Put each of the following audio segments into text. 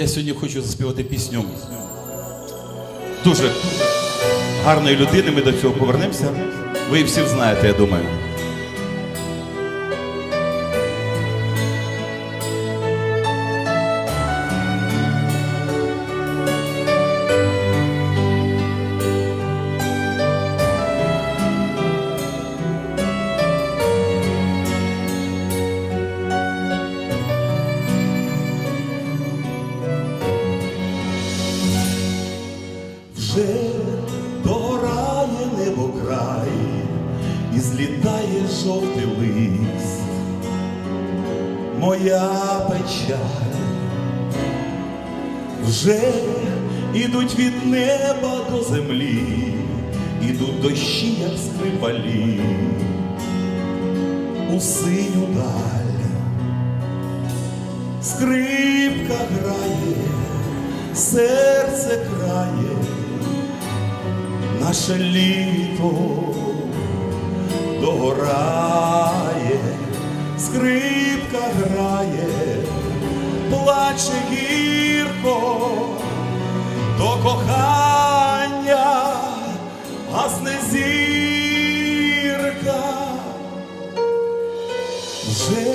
Я сьогодні хочу заспівати пісню. Дуже гарної людини, ми до цього повернемося. Ви всі знаєте, я думаю. Вже догорає небо край, і злітає жовтий лист, моя печаль, вже ідуть від неба до землі, ідуть дощі, як скрипалі, у синю даль, скрипка грає серце крає, наше літо догорає, скрипка грає, плаче гірко до кохання, гасне зірка. Вже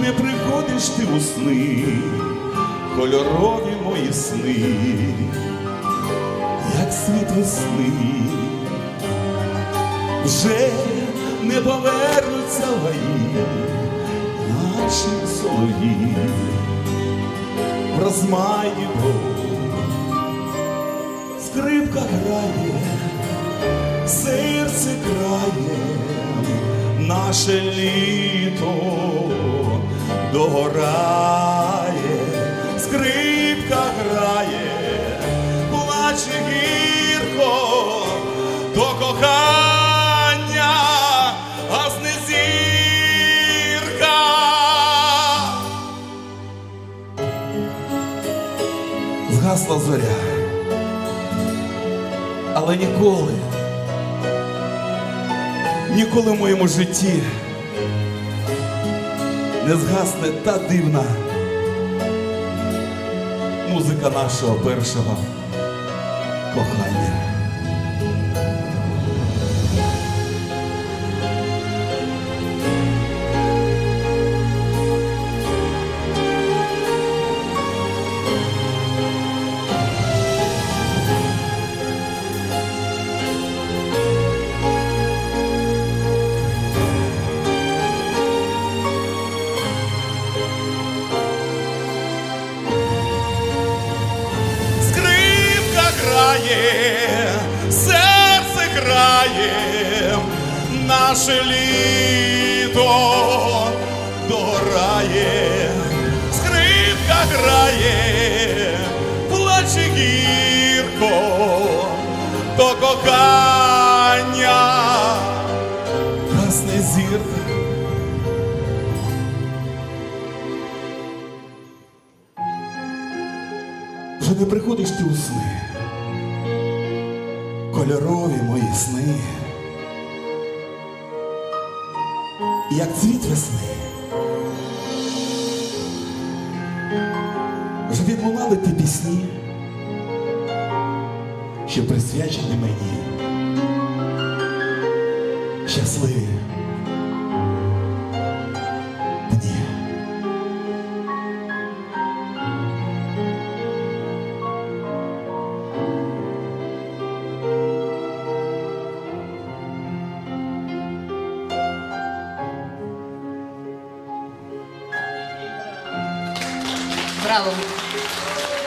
не приходиш ти у сни, кольорові мої сни, як світ весни, вже не повернуться гаї, наші солові, в розмаї скрипка грає, серце крає, наше літо догорає, скрипка грає, плаче гірко до кохання, гасне зірка. Згасла зоря, але ніколи, ніколи в моєму житті не згасне та дивна музика нашого першого кохання. Скрипка грає, серце грає, наше літо догорає, скрипка грає, плаче гірко до кохання, гасне зірка. Вже не приходиш ти у сни, кольорові мої сни, як цвіт весни. Вже відлунали ті пісні, що присвячені мені. Щасливі para.